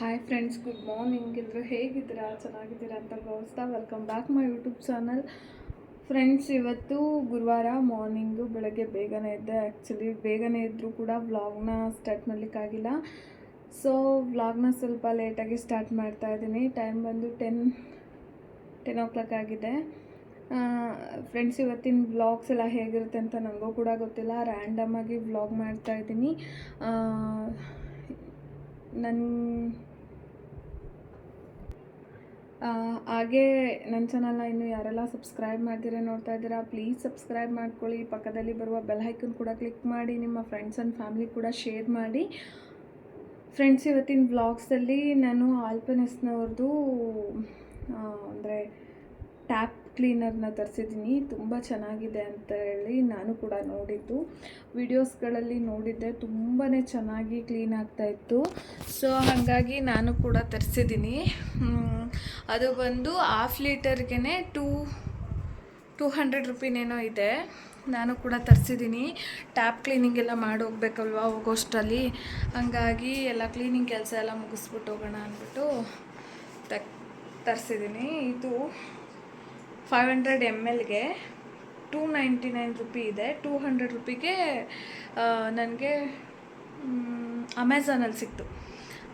Hi friends good morning ಎಲ್ಲರೂ ಹೇಗಿದ್ದೀರಾ? ಚೆನ್ನಾಗಿದ್ದೀರಾ ಅಂತ ಭಾವಿಸ್ತಾ welcome back my YouTube channel friends ಇವತ್ತು ಗುರುವಾರ ಮಾರ್ನಿಂಗು ಬೆಳಗ್ಗೆ ಬೇಗನೆ ಇದ್ದೆ ಆ್ಯಕ್ಚುಲಿ ಬೇಗನೆ ಇದ್ದರೂ ಕೂಡ ವ್ಲಾಗ್ನ ಸ್ಟಾರ್ಟ್ ಮಾಡಲಿಕ್ಕಾಗಿಲ್ಲ. ಸೊ ವ್ಲಾಗ್ನ ಸ್ವಲ್ಪ ಲೇಟಾಗಿ ಸ್ಟಾರ್ಟ್ ಮಾಡ್ತಾ ಇದ್ದೀನಿ. ಟೈಮ್ ಬಂದು ಟೆನ್ ಟೆನ್ ಓ ಕ್ಲಾಕ್ ಆಗಿದೆ ಫ್ರೆಂಡ್ಸ್ ಇವತ್ತಿನ ವ್ಲಾಗ್ಸ್ ಎಲ್ಲ ಹೇಗಿರುತ್ತೆ ಅಂತ ನನಗೂ ಕೂಡ ಗೊತ್ತಿಲ್ಲ. ರ್ಯಾಂಡಮ್ ಆಗಿ ವ್ಲಾಗ್ ಮಾಡ್ತಾ ಇದ್ದೀನಿ. ನನ್ನ ಹಾಗೆ ನನ್ನ ಚಾನಲ್ನ ಇನ್ನು ಯಾರೆಲ್ಲ ಸಬ್ಸ್ಕ್ರೈಬ್ ಮಾಡ್ತೀರಾ ನೋಡ್ತಾ ಇದ್ದೀರಾ ಪ್ಲೀಸ್ ಸಬ್ಸ್ಕ್ರೈಬ್ ಮಾಡ್ಕೊಳ್ಳಿ. ಪಕ್ಕದಲ್ಲಿ ಬರುವ ಬೆಲ್ ಹೈಕನ್ ಕೂಡ ಕ್ಲಿಕ್ ಮಾಡಿ, ನಿಮ್ಮ ಫ್ರೆಂಡ್ಸ್ ಆ್ಯಂಡ್ ಫ್ಯಾಮಿಲಿ ಕೂಡ ಶೇರ್ ಮಾಡಿ. ಫ್ರೆಂಡ್ಸ್ ಇವತ್ತಿನ ವ್ಲಾಗ್ಸಲ್ಲಿ ನಾನು ಆಲ್ಪನೆಸ್ನವ್ರದ್ದು ಅಂದರೆ ಟ್ಯಾಪ್ ಕ್ಲೀನರ್ನ ತರಿಸಿದ್ದೀನಿ. ತುಂಬ ಚೆನ್ನಾಗಿದೆ ಅಂತ ಹೇಳಿ ನಾನು ಕೂಡ ನೋಡಿದ್ದು. ವಿಡಿಯೋಸ್ಗಳಲ್ಲಿ ನೋಡಿದ್ದೆ ತುಂಬಾ ಚೆನ್ನಾಗಿ ಕ್ಲೀನ್ ಆಗ್ತಾಯಿತ್ತು ಸೊ, ಹಾಗಾಗಿ ನಾನು ಕೂಡ ತರಿಸಿದ್ದೀನಿ. ಅದು ಬಂದು ಹಾಫ್ ಲೀಟರ್ಗೆ ಟೂ ಟೂ ಹಂಡ್ರೆಡ್ ರುಪಿನೇನೋ ಇದೆ. ನಾನು ಕೂಡ ತರಿಸಿದ್ದೀನಿ. ಟ್ಯಾಪ್ ಕ್ಲೀನಿಂಗ್ ಎಲ್ಲ ಮಾಡಿ ಹೋಗ್ಬೇಕಲ್ವ ಹೋಗೋಷ್ಟರಲ್ಲಿ. ಹಂಗಾಗಿ ಎಲ್ಲ ಕ್ಲೀನಿಂಗ್ ಕೆಲಸ ಎಲ್ಲ ಮುಗಿಸ್ಬಿಟ್ಟು ಹೋಗೋಣ ಅಂದ್ಬಿಟ್ಟು ತಕ್, ತರಿಸಿದ್ದೀನಿ. ಇದು ಫೈವ್ ಹಂಡ್ರೆಡ್ ಎಂ ಎಲ್ಗೆ ಟೂ ನೈಂಟಿ ನೈನ್ ರುಪಿ ಇದೆ. ಟೂ ಹಂಡ್ರೆಡ್ ರುಪಿಗೆ ನನಗೆ ಅಮೆಝಾನಲ್ಲಿ ಸಿಕ್ತು.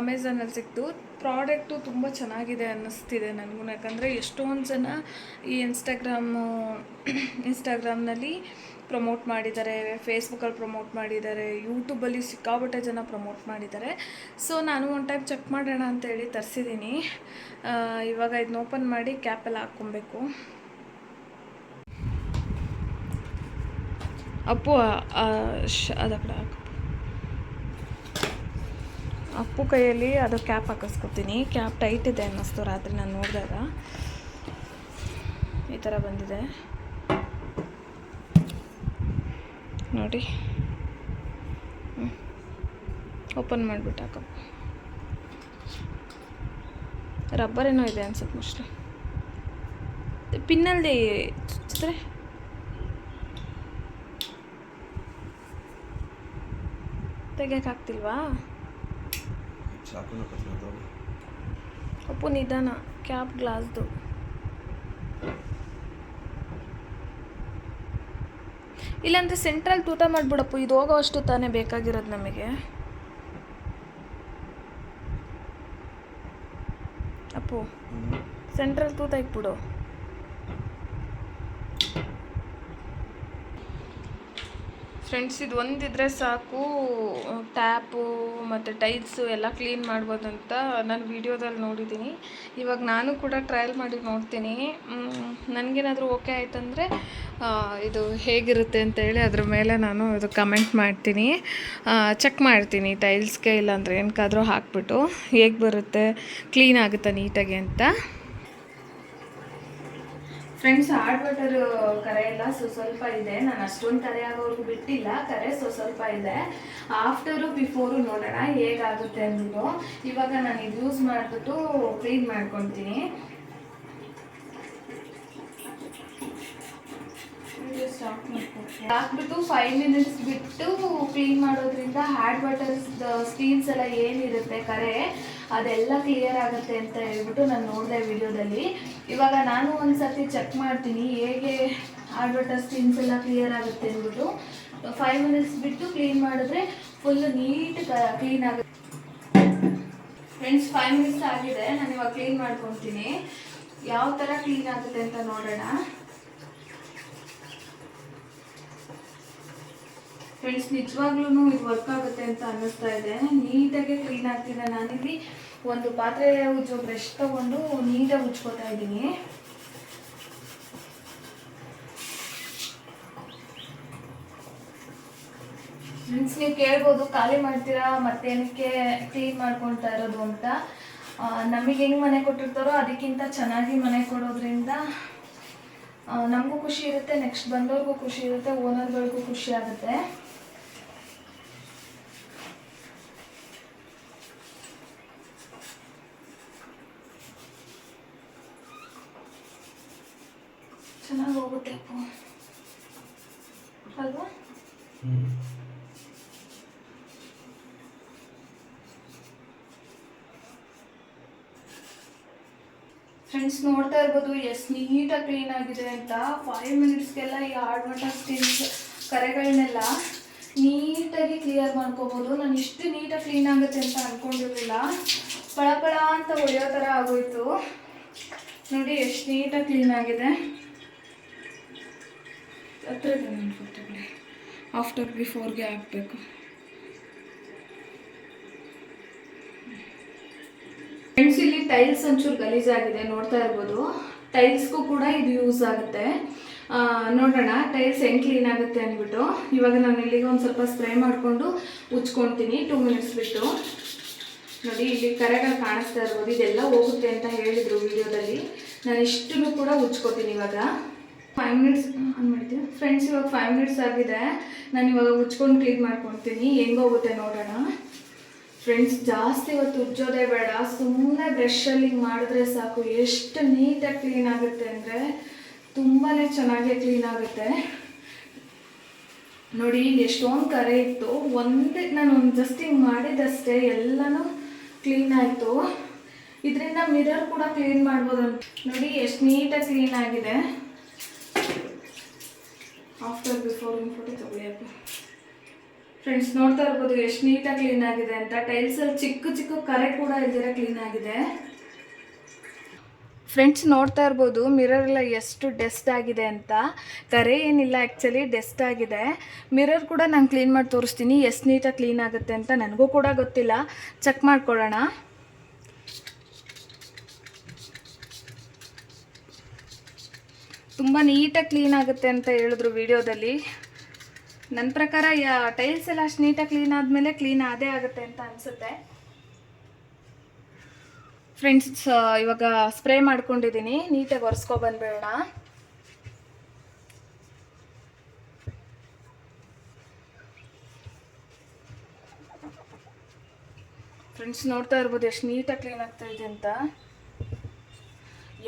ಅಮೆಝಾನಲ್ಲಿ ಸಿಕ್ತು. ಪ್ರಾಡಕ್ಟು ತುಂಬ ಚೆನ್ನಾಗಿದೆ ಅನ್ನಿಸ್ತಿದೆ ನನಗೂ. ಯಾಕಂದರೆ ಎಷ್ಟೊಂದು ಜನ ಈ ಇನ್ಸ್ಟಾಗ್ರಾಮು ಇನ್ಸ್ಟಾಗ್ರಾಮ್ನಲ್ಲಿ ಪ್ರಮೋಟ್ ಮಾಡಿದ್ದಾರೆ ಫೇಸ್ಬುಕ್ಕಲ್ಲಿ ಪ್ರಮೋಟ್ ಮಾಡಿದ್ದಾರೆ ಯೂಟ್ಯೂಬಲ್ಲಿ ಸಿಕ್ಕಾಬಟ್ಟೆ ಜನ ಪ್ರಮೋಟ್ ಮಾಡಿದ್ದಾರೆ. ಸೊ ನಾನು ಒಂದು ಟೈಮ್ ಚೆಕ್ ಮಾಡೋಣ ಅಂತೇಳಿ ತರಿಸಿದ್ದೀನಿ ಇವಾಗ ಇದನ್ನ ಓಪನ್ ಮಾಡಿ ಕ್ಯಾಪೆಲ್ಲ ಹಾಕ್ಕೊಬೇಕು. ಅಪ್ಪು ಅದ ಕಡೆ ಹಾಕು. ಅಪ್ಪು ಕೈಯಲ್ಲಿ ಅದು ಕ್ಯಾಪ್ ಹಾಕಿಸ್ಕೊತೀನಿ. ಕ್ಯಾಪ್ ಟೈಟ್ ಇದೆ ಅನ್ನಿಸ್ತು ರಾತ್ರಿ ನಾನು ನೋಡಿದಾಗ. ಈ ಥರ ಬಂದಿದೆ. ನೋಡಿ. ಓಪನ್ ಮಾಡಿಬಿಟ್ಟು ಹಾಕಪ್ಪ ರಬ್ಬರ್ ಏನೋ ಇದೆ ಅನ್ಸುತ್ತೆ ಮೋಸ್ಟ್ಲಿ. ಪಿನ್ನಲ್ಲಿ ಚಿತ್ರೆ. ತೆಗಿಯೋಕ್ಕಾಗ್ತಿಲ್ವಾ ಅಪ್ಪು ನಿಧಾನ, ಕ್ಯಾಪ್ ಗ್ಲಾಸ್ದು. ಇಲ್ಲಾಂದರೆ ಸೆಂಟ್ರಲ್ ತೂತ ಮಾಡಿಬಿಡಪ್ಪು, ಇದು ಹೋಗೋ ಅಷ್ಟು ತಾನೇ ಬೇಕಾಗಿರೋದು ನಮಗೆ. ಅಪ್ಪು, ಸೆಂಟ್ರಲ್ ತೂತ ಇಕ್ಬಿಡು ಫ್ರೆಂಡ್ಸ್ ಇದು ಒಂದಿದ್ರೆ ಸಾಕು ಟ್ಯಾಪು ಮತ್ತು ಟೈಲ್ಸು ಎಲ್ಲ ಕ್ಲೀನ್ ಮಾಡ್ಬೋದು ಅಂತ ನಾನು ವೀಡಿಯೋದಲ್ಲಿ ನೋಡಿದ್ದೀನಿ. ಇವಾಗ ನಾನು ಕೂಡ ಟ್ರಯಲ್ ಮಾಡಿ ನೋಡ್ತೀನಿ. ನನಗೇನಾದರೂ ಓಕೆ ಆಯ್ತಂದರೆ ಇದು ಹೇಗಿರುತ್ತೆ ಅಂತೇಳಿ ಅದ್ರ ಮೇಲೆ ನಾನು ಇದು ಕಮೆಂಟ್ ಮಾಡ್ತೀನಿ. ಚೆಕ್ ಮಾಡ್ತೀನಿ ಟೈಲ್ಸ್ಗೆ ಇಲ್ಲಾಂದರೆ ಏನಕ್ಕಾದರೂ ಹಾಕ್ಬಿಟ್ಟು ಹೇಗೆ ಬರುತ್ತೆ ಕ್ಲೀನ್ ಆಗುತ್ತಾ ನೀಟಾಗಿ ಅಂತ. ಫ್ರೆಂಡ್ಸ್ ಹಾರ್ಡ್ ವಾಟರ್ ಕರೆ ಎಲ್ಲ ಸೊ ಸ್ವಲ್ಪ ಇದೆ. ನಾನು ಅಷ್ಟೊಂದು ಕರೆ ಆಗೋರ್ಗು ಬಿಟ್ಟಿಲ್ಲ. ಕರೆ ಸೊ ಸ್ವಲ್ಪ ಇದೆ. ಆಫ್ಟರು ಬಿಫೋರು ನೋಡೋಣ ಹೇಗಾಗುತ್ತೆ ಅಂದ್ಬಿಟ್ಟು. ಇವಾಗ ನಾನು ಇದು ಯೂಸ್ ಮಾಡಿಬಿಟ್ಟು ಕ್ಲೀನ್ ಮಾಡ್ಕೊತೀನಿ. ಹಾಕ್ಬಿಟ್ಟು ಫೈವ್ ಮಿನಿಟ್ಸ್ ಬಿಟ್ಟು ಕ್ಲೀನ್ ಮಾಡೋದ್ರಿಂದ ಹ್ಯಾಡ್ ವಾಟರ್ಸ್ ಸ್ಟೀನ್ಸ್ ಎಲ್ಲ ಏನಿರುತ್ತೆ ಕರೆ ಅದೆಲ್ಲ ಕ್ಲಿಯರ್ ಆಗುತ್ತೆ ಅಂತ ಹೇಳ್ಬಿಟ್ಟು ನಾನು ನೋಡಿದೆ ವಿಡಿಯೋದಲ್ಲಿ ಇವಾಗ ನಾನು ಒಂದ್ಸತಿ ಚೆಕ್ ಮಾಡ್ತೀನಿ, ಹೇಗೆ ಹಾರ್ಡ್ ಸ್ಕಿನ್ಸ್ ಎಲ್ಲ ಕ್ಲಿಯರ್ ಆಗುತ್ತೆ ಅಂದ್ಬಿಟ್ಟು. ಫೈವ್ ಮಿನಿಟ್ಸ್ ಬಿಟ್ಟು ಕ್ಲೀನ್ ಮಾಡಿದ್ರೆ ಫುಲ್ ನೀಟ್ ಕ್ಲೀನ್ ಆಗುತ್ತೆ. ಫ್ರೆಂಡ್ಸ್ ಫೈವ್ ಮಿನಿಟ್ಸ್ ಆಗಿದೆ, ನಾನು ಇವಾಗ ಕ್ಲೀನ್ ಮಾಡ್ಕೊತೀನಿ. ಯಾವ ಥರ ಕ್ಲೀನ್ ಆಗುತ್ತೆ ಅಂತ ನೋಡೋಣ. ಫ್ರೆಂಡ್ಸ್ ನಿಜವಾಗ್ಲೂ ಇದು ವರ್ಕ್ ಆಗುತ್ತೆ ಅಂತ ಅನ್ನಿಸ್ತಾ ಇದೆ. ನೀಟಾಗಿ ಕ್ಲೀನ್ ಆಗ್ತಿದೆ. ನಾನಿಲ್ಲಿ ಒಂದು ಪಾತ್ರೆ ಉಜ್ಜೋ ಬ್ರಷ್ ತಗೊಂಡು ನೀಟಾಗಿ ಉಜ್ಕೋತಾ ಇದ್ದೀನಿ. ಫ್ರೆಂಡ್ಸ್ ನೀವು ಕೇಳ್ಬೋದು, ಖಾಲಿ ಮಾಡ್ತೀರಾ, ಮತ್ತೇನಕ್ಕೆ ಕ್ಲೀನ್ ಮಾಡ್ಕೊಳ್ತಾ ಇರೋದು ಅಂತ. ನಮಗೆ ಹೆಂಗೆ ಮನೆ ಕೊಟ್ಟಿರ್ತಾರೋ ಅದಕ್ಕಿಂತ ಚೆನ್ನಾಗಿ ಮನೆ ಕೊಡೋದ್ರಿಂದ ನಮಗೂ ಖುಷಿ ಇರುತ್ತೆ ನೆಕ್ಸ್ಟ್ ಬಂದವ್ರಿಗೂ ಖುಷಿ ಇರುತ್ತೆ ಓನರ್ಗಳಿಗೂ ಖುಷಿ ಆಗುತ್ತೆ ಚೆನ್ನಾಗಿ ಹೋಗುತ್ತೆ ಅಪ್ಪು ಅಲ್ವಾ ಫ್ರೆಂಡ್ಸ್ ನೋಡ್ತಾ ಇರ್ಬೋದು, ಎಷ್ಟು ನೀಟಾಗಿ ಕ್ಲೀನ್ ಆಗಿದೆ ಅಂತ. ಫೈವ್ ಮಿನಿಟ್ಸ್ಗೆಲ್ಲ ಈ ಹಾರ್ಡ್ ವಾಟರ್ ಕರೆಗಳನ್ನೆಲ್ಲ ನೀಟಾಗಿ ಕ್ಲಿಯರ್ ಮಾಡ್ಕೋಬೋದು. ನಾನು ಇಷ್ಟು ನೀಟಾಗಿ ಕ್ಲೀನ್ ಆಗುತ್ತೆ ಅಂತ ಅಂದ್ಕೊಂಡಿರಲಿಲ್ಲ ಪಳ ಪಳ ಅಂತ ಹೊಡೆಯೋ ಥರ ಆಗೋಯ್ತು. ನೋಡಿ, ಎಷ್ಟು ನೀಟಾಗಿ ಕ್ಲೀನ್ ಆಗಿದೆ. ಹತ್ರ ಆಫ್ಟರ್ ಬಿಫೋರ್ಗೆ ಹಾಕಬೇಕು. ಫ್ರೆಂಡ್ಸ್ ಇಲ್ಲಿ ಟೈಲ್ಸ್ ಒಂಚೂರು ಗಲೀಜಾಗಿದೆ ನೋಡ್ತಾ ಇರ್ಬೋದು. ಟೈಲ್ಸ್ಗೂ ಕೂಡ ಇದು ಯೂಸ್ ಆಗುತ್ತೆ. ನೋಡೋಣ ಟೈಲ್ಸ್ ಹೆಂಗೆ ಕ್ಲೀನ್ ಆಗುತ್ತೆ ಅಂದ್ಬಿಟ್ಟು. ಇವಾಗ ನಾನು ಇಲ್ಲಿಗೆ ಒಂದು ಸ್ವಲ್ಪ ಸ್ಪ್ರೇ ಮಾಡಿಕೊಂಡು ಉಜ್ಕೊಳ್ತೀನಿ ಟೂ ಮಿನಿಟ್ಸ್ ಬಿಟ್ಟು. ನೋಡಿ, ಇಲ್ಲಿ ಕರೆಗಳು ಕಾಣಿಸ್ತಾ ಇರ್ಬೋದು, ಇದೆಲ್ಲ ಹೋಗುತ್ತೆ ಅಂತ ಹೇಳಿದರು ವಿಡಿಯೋದಲ್ಲಿ ನಾನು ಇಷ್ಟನ್ನು ಕೂಡ ಉಜ್ಕೋತೀನಿ ಇವಾಗ. ಫೈವ್ ಮಿನಿಟ್ಸ್ ಆನ್ ಮಾಡ್ತೀನಿ ಫ್ರೆಂಡ್ಸ್ ಇವಾಗ ಫೈವ್ ಮಿನಿಟ್ಸ್ ಆಗಿದೆ. ನಾನು ಇವಾಗ ಉಚ್ಕೊಂಡು ಕ್ಲೀನ್ ಮಾಡ್ಕೊಳ್ತೀನಿ ಹೆಂಗೋಗುತ್ತೆ ನೋಡೋಣ? ಫ್ರೆಂಡ್ಸ್ ಜಾಸ್ತಿ ಇವತ್ತು ಉಜ್ಜೋದೇ ಬೇಡ. ಸುಮ್ಮನೆ ಬ್ರಷಲ್ಲಿ ಮಾಡಿದ್ರೆ ಸಾಕು. ಎಷ್ಟು ನೀಟಾಗಿ ಕ್ಲೀನ್ ಆಗುತ್ತೆ ಅಂದರೆ ತುಂಬಾ ಚೆನ್ನಾಗಿ ಕ್ಲೀನ್ ಆಗುತ್ತೆ. ನೋಡಿ ಎಷ್ಟೊಂದು ಕರೆ ಇತ್ತು. ಒಂದೇ, ನಾನು ಒಂದು ಜಸ್ಟ್ ಹಿಂಗೆ ಮಾಡಿದಷ್ಟೇ ಎಲ್ಲನೂ ಕ್ಲೀನ್ ಆಯಿತು. ಇದರಿಂದ ಮಿರರ್ ಕೂಡ ಕ್ಲೀನ್ ಮಾಡ್ಬೋದು ನೋಡಿ, ಎಷ್ಟು ನೀಟಾಗಿ ಕ್ಲೀನ್ ಆಗಿದೆ. ಆಫ್ಟರ್ ಬಿಫೋರ್ ಒಂದು ಫೋಟೋ ತಗೊಳ್ಳಿ ಫ್ರೆಂಡ್ಸ್ ನೋಡ್ತಾ ಇರ್ಬೋದು, ಎಷ್ಟು ನೀಟಾಗಿ ಕ್ಲೀನ್ ಆಗಿದೆ ಅಂತ. ಟೈಲ್ಸಲ್ಲಿ ಚಿಕ್ಕ ಚಿಕ್ಕ ಕರೆ ಕೂಡ ಇಲ್ದಿರ ಕ್ಲೀನ್ ಆಗಿದೆ. ಫ್ರೆಂಡ್ಸ್ ನೋಡ್ತಾ ಇರ್ಬೋದು ಮಿರರ್ ಎಲ್ಲ ಎಷ್ಟು ಡೆಸ್ಟ್ ಆಗಿದೆ ಅಂತ. ಕರೆ ಏನಿಲ್ಲ ಆ್ಯಕ್ಚುಲಿ ಡೆಸ್ಟ್ ಆಗಿದೆ. ಮಿರರ್ ಕೂಡ ನಾನು ಕ್ಲೀನ್ ಮಾಡಿ ತೋರಿಸ್ತೀನಿ, ಎಷ್ಟು ನೀಟಾಗಿ ಕ್ಲೀನ್ ಆಗುತ್ತೆ ಅಂತ. ನನಗೂ ಕೂಡ ಗೊತ್ತಿಲ್ಲ. ಚೆಕ್ ಮಾಡ್ಕೊಳ್ಳೋಣ. ತುಂಬ ನೀಟಾಗಿ ಕ್ಲೀನ್ ಆಗುತ್ತೆ ಅಂತ ಹೇಳಿದ್ರು ವಿಡಿಯೋದಲ್ಲಿ. ನನ್ನ ಪ್ರಕಾರ ಯಾ ಟೈಲ್ಸ್ ಎಲ್ಲ ಅಷ್ಟು ನೀಟಾಗಿ ಕ್ಲೀನ್ ಆದಮೇಲೆ ಕ್ಲೀನ್ ಆದೇ ಆಗುತ್ತೆ ಅಂತ ಅನಿಸುತ್ತೆ. ಫ್ರೆಂಡ್ಸ್ ಇವಾಗ ಸ್ಪ್ರೇ ಮಾಡ್ಕೊಂಡಿದ್ದೀನಿ. ನೀಟಾಗಿ ಒರೆಸ್ಕೊ ಬಂದ್ಬಿಡೋಣ. ಫ್ರೆಂಡ್ಸ್ ನೋಡ್ತಾ ಇರ್ಬೋದು ಎಷ್ಟು ನೀಟಾಗಿ ಕ್ಲೀನ್ ಆಗ್ತಾ ಇದೆ ಅಂತ.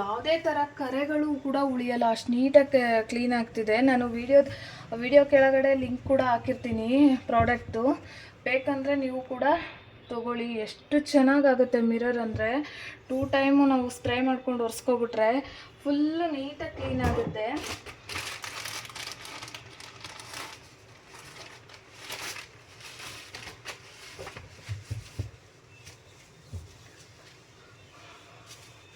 ಯಾವುದೇ ಥರ ಕರೆಗಳು ಕೂಡ ಉಳಿಯಲ್ಲ. ಅಷ್ಟು ನೀಟಾಗಿ ಕ್ಲೀನ್ ಆಗ್ತಿದೆ. ನಾನು ವಿಡಿಯೋ ವಿಡಿಯೋ ಕೆಳಗಡೆ ಲಿಂಕ್ ಕೂಡ ಹಾಕಿರ್ತೀನಿ ಪ್ರಾಡಕ್ಟು ಬೇಕಂದರೆ ನೀವು ಕೂಡ ತಗೊಳ್ಳಿ. ಎಷ್ಟು ಚೆನ್ನಾಗಾಗುತ್ತೆ ಮಿರರ್ ಅಂದರೆ. ಟೂ ಟೈಮು ನಾವು ಸ್ಪ್ರೇ ಮಾಡ್ಕೊಂಡು ಒರೆಸ್ಕೊಬಿಟ್ರೆ ಫುಲ್ಲು ನೀಟಾಗಿ ಕ್ಲೀನ್ ಆಗುತ್ತೆ.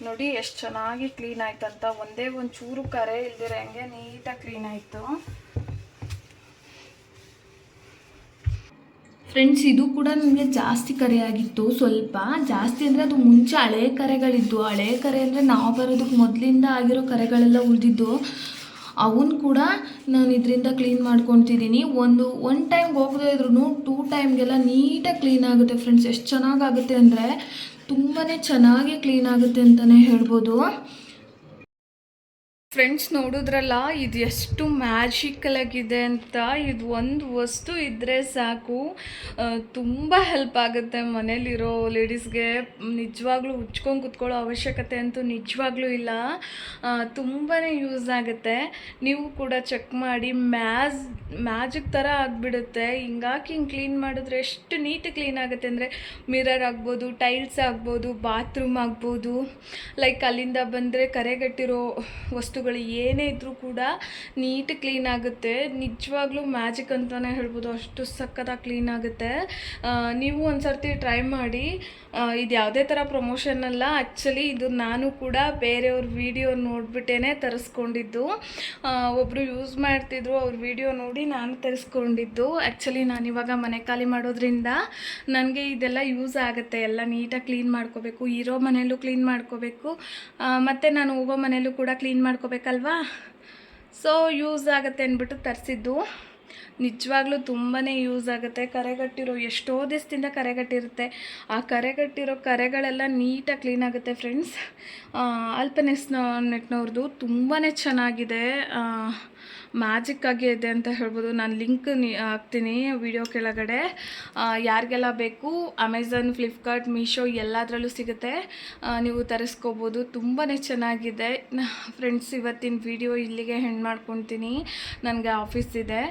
ನೋಡಿ, ಎಷ್ಟು ಚೆನ್ನಾಗಿ ಕ್ಲೀನ್ ಆಯ್ತಂತ. ಒಂದೇ ಒಂದು ಚೂರು ಕರೆ ಇಲ್ದಿರ ಹಂಗೆ ನೀಟಾಗಿ ಕ್ಲೀನ್ ಆಯಿತು. ಫ್ರೆಂಡ್ಸ್ ಇದು ಕೂಡ ನನಗೆ ಜಾಸ್ತಿ ಕರೆ ಆಗಿತ್ತು. ಸ್ವಲ್ಪ ಜಾಸ್ತಿ ಅಂದರೆ ಅದು ಮುಂಚೆ ಹಳೆ ಕರೆಗಳಿದ್ದು. ಹಳೆ ಕರೆ ಅಂದರೆ ನಾವು ಬರೋದಕ್ಕೆ ಮೊದಲಿಂದ ಆಗಿರೋ ಕರೆಗಳೆಲ್ಲ ಉಳಿದಿದ್ದು. ಅವನ್ನ ಕೂಡ ನಾನು ಇದರಿಂದ ಕ್ಲೀನ್ ಮಾಡ್ಕೊತಿದ್ದೀನಿ. ಒಂದು ಒನ್ ಟೈಮ್ಗೆ ಹೋಗದೇ ಇದ್ರೂ ಟೂ ಟೈಮ್ಗೆಲ್ಲ ನೀಟಾಗಿ ಕ್ಲೀನ್ ಆಗುತ್ತೆ ಫ್ರೆಂಡ್ಸ್ ಎಷ್ಟು ಚೆನ್ನಾಗಾಗುತ್ತೆ ಅಂದರೆ ತುಂಬಾ ಚೆನ್ನಾಗಿ ಕ್ಲೀನ್ ಆಗುತ್ತೆ ಅಂತಲೇ ಹೇಳ್ಬೋದು. ಫ್ರೆಂಡ್ಸ್ ನೋಡಿದ್ರಲ್ಲ, ಇದು ಎಷ್ಟು ಮ್ಯಾಜಿಕಲ್ ಆಗಿದೆ ಅಂತ, ಇದು ಒಂದು ವಸ್ತು ಇದ್ದರೆ ಸಾಕು. ತುಂಬ ಹೆಲ್ಪ್ ಆಗುತ್ತೆ ಮನೇಲಿರೋ ಲೇಡೀಸ್ಗೆ ನಿಜವಾಗ್ಲೂ ಉಚ್ಕೊಂಡು ಕುತ್ಕೊಳ್ಳೋ ಅವಶ್ಯಕತೆ ಅಂತೂ ನಿಜವಾಗ್ಲೂ ಇಲ್ಲ. ತುಂಬಾ ಯೂಸ್ ಆಗುತ್ತೆ. ನೀವು ಕೂಡ ಚೆಕ್ ಮಾಡಿ, ಮ್ಯಾಜ್, ಮ್ಯಾಜಿಕ್ ಥರ ಆಗಿಬಿಡುತ್ತೆ. ಹಿಂಗಾಕಿ ಹಿಂಗೆ ಕ್ಲೀನ್ ಮಾಡಿದ್ರೆ ಎಷ್ಟು ನೀಟ್ ಕ್ಲೀನ್ ಆಗುತ್ತೆ ಅಂದರೆ ಮಿರರ್ ಆಗ್ಬೋದು ಟೈಲ್ಸ್ ಆಗ್ಬೋದು ಬಾತ್ರೂಮ್ ಆಗ್ಬೋದು. ಲೈಕ್ ಅಲ್ಲಿಂದ ಬಂದರೆ ಕರೆಗಟ್ಟಿರೋ ವಸ್ತುಗಳು ಏನೇ ಇದ್ದರೂ ಕೂಡ ನೀಟ್ ಕ್ಲೀನ್ ಆಗುತ್ತೆ. ನಿಜವಾಗ್ಲೂ ಮ್ಯಾಜಿಕ್ ಅಂತಲೇ ಹೇಳ್ಬೋದು. ಅಷ್ಟು ಸಕ್ಕತ್ತಾಗಿ ಕ್ಲೀನ್ ಆಗುತ್ತೆ. ನೀವು ಒಂದು ಸರ್ತಿ ಟ್ರೈ ಮಾಡಿ ಇದು ಯಾವುದೇ ಥರ ಪ್ರಮೋಷನ್ ಅಲ್ಲ. ಆ್ಯಕ್ಚುಲಿ ಇದು ನಾನು ಕೂಡ ಬೇರೆಯವ್ರ ವಿಡಿಯೋ ನೋಡಿಬಿಟ್ಟೇ ತರಿಸ್ಕೊಂಡಿದ್ದು. ಒಬ್ಬರು ಯೂಸ್ ಮಾಡ್ತಿದ್ರು, ಅವ್ರ ವಿಡಿಯೋ ನೋಡಿ ನಾನು ತರಿಸ್ಕೊಂಡಿದ್ದು. ಆ್ಯಕ್ಚುಲಿ ನಾನು ಇವಾಗ ಮನೆ ಖಾಲಿ ಮಾಡೋದ್ರಿಂದ ನನಗೆ ಇದೆಲ್ಲ ಯೂಸ್ ಆಗುತ್ತೆ. ಎಲ್ಲ ನೀಟಾಗಿ ಕ್ಲೀನ್ ಮಾಡ್ಕೋಬೇಕು. ಇರೋ ಮನೆಯಲ್ಲೂ ಕ್ಲೀನ್ ಮಾಡ್ಕೋಬೇಕು. ಮತ್ತು ನಾನು ಹೋಗೋ ಮನೆಯಲ್ಲೂ ಕೂಡ ಕ್ಲೀನ್ ಮಾಡ್ಕೋಬೇಕಲ್ವಾ ಸೊ ಯೂಸ್ ಆಗುತ್ತೆ ಅಂದ್ಬಿಟ್ಟು ತರಿಸಿದ್ದು. ನಿಜವಾಗ್ಲೂ ತುಂಬಾ ಯೂಸ್ ಆಗುತ್ತೆ. ಕರೆಗಟ್ಟಿರೋ ಎಷ್ಟೋ ದಿವಸದಿಂದ ಕರೆಗಟ್ಟಿರುತ್ತೆ. ಆ ಕರೆಗಟ್ಟಿರೋ ಕರೆಗಳೆಲ್ಲ ನೀಟಾಗಿ ಕ್ಲೀನ್ ಆಗುತ್ತೆ ಫ್ರೆಂಡ್ಸ್. ಅಲ್ಪನೆಸ್ ನೆಟ್ನವ್ರದ್ದು ತುಂಬಾ ಚೆನ್ನಾಗಿದೆ. ಮ್ಯಾಜಿಕ್ ಆಗಿ ಇದೆ ಅಂತ ಹೇಳ್ಬೋದು. ನಾನು ಲಿಂಕ್ ಹಾಕ್ತೀನಿ ವಿಡಿಯೋ ಕೆಳಗಡೆ. ಯಾರಿಗೆಲ್ಲ ಬೇಕು ಅಮೆಝಾನ್ ಫ್ಲಿಪ್ಕಾರ್ಟ್, ಮೀಶೋ ಎಲ್ಲದರಲ್ಲೂ ಸಿಗುತ್ತೆ. ನೀವು ತರಿಸ್ಕೋಬೋದು. ತುಂಬಾ ಚೆನ್ನಾಗಿದೆ. ಫ್ರೆಂಡ್ಸ್, ಇವತ್ತಿನ ವಿಡಿಯೋ ಇಲ್ಲಿಗೆ ಹೆಣ್ಣು ಮಾಡ್ಕೊತೀನಿ. ನನಗೆ ಆಫೀಸ್ ಇದೆ.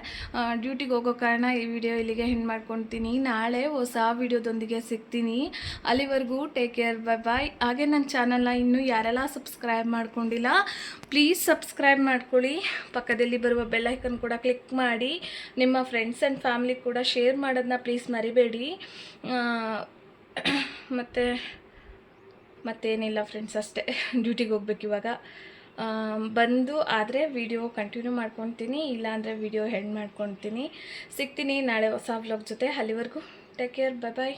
ಡ್ಯೂಟಿಗೆ ಹೋಗೋ ಕಾರಣ ಈ ವಿಡಿಯೋ ಇಲ್ಲಿಗೆ ಹೆಣ್ಣು ಮಾಡ್ಕೊತೀನಿ. ನಾಳೆ ಹೊಸ ವಿಡಿಯೋದೊಂದಿಗೆ ಸಿಗ್ತೀನಿ. ಅಲ್ಲಿವರೆಗೂ ಟೇಕ್ ಕೇರ್ ಬೈ ಬಾಯ್ ಹಾಗೆ ನನ್ನ ಚಾನಲ್ನ ಇನ್ನೂ ಯಾರೆಲ್ಲ ಸಬ್ಸ್ಕ್ರೈಬ್ ಮಾಡ್ಕೊಂಡಿಲ್ಲ ಪ್ಲೀಸ್ ಸಬ್ಸ್ಕ್ರೈಬ್ ಮಾಡ್ಕೊಳ್ಳಿ. ಪಕ್ಕದಲ್ಲಿ ಬರುವ ಬೆಲ್ಲೈಕನ್ ಕೂಡ ಕ್ಲಿಕ್ ಮಾಡಿ. ನಿಮ್ಮ ಫ್ರೆಂಡ್ಸ್ ಆ್ಯಂಡ್ ಫ್ಯಾಮ್ಲಿ ಕೂಡ ಶೇರ್ ಮಾಡೋದನ್ನ ಪ್ಲೀಸ್ ಮರಿಬೇಡಿ. ಮತ್ತು, ಮತ್ತೇನಿಲ್ಲ ಫ್ರೆಂಡ್ಸ್ ಅಷ್ಟೇ. ಡ್ಯೂಟಿಗೆ ಹೋಗ್ಬೇಕು ಇವಾಗ. ಬಂದು ಆದರೆ ವಿಡಿಯೋ ಕಂಟಿನ್ಯೂ ಮಾಡ್ಕೊತೀನಿ, ಇಲ್ಲಾಂದರೆ ವಿಡಿಯೋ ಹೆಂಡ್ ಮಾಡ್ಕೊತೀನಿ. ಸಿಗ್ತೀನಿ ನಾಳೆ ಹೊಸ ವ್ಲಾಗ್ ಜೊತೆ. ಅಲ್ಲಿವರೆಗೂ ಟೇಕ್ ಕೇರ್ ಬೈ ಬಾಯ್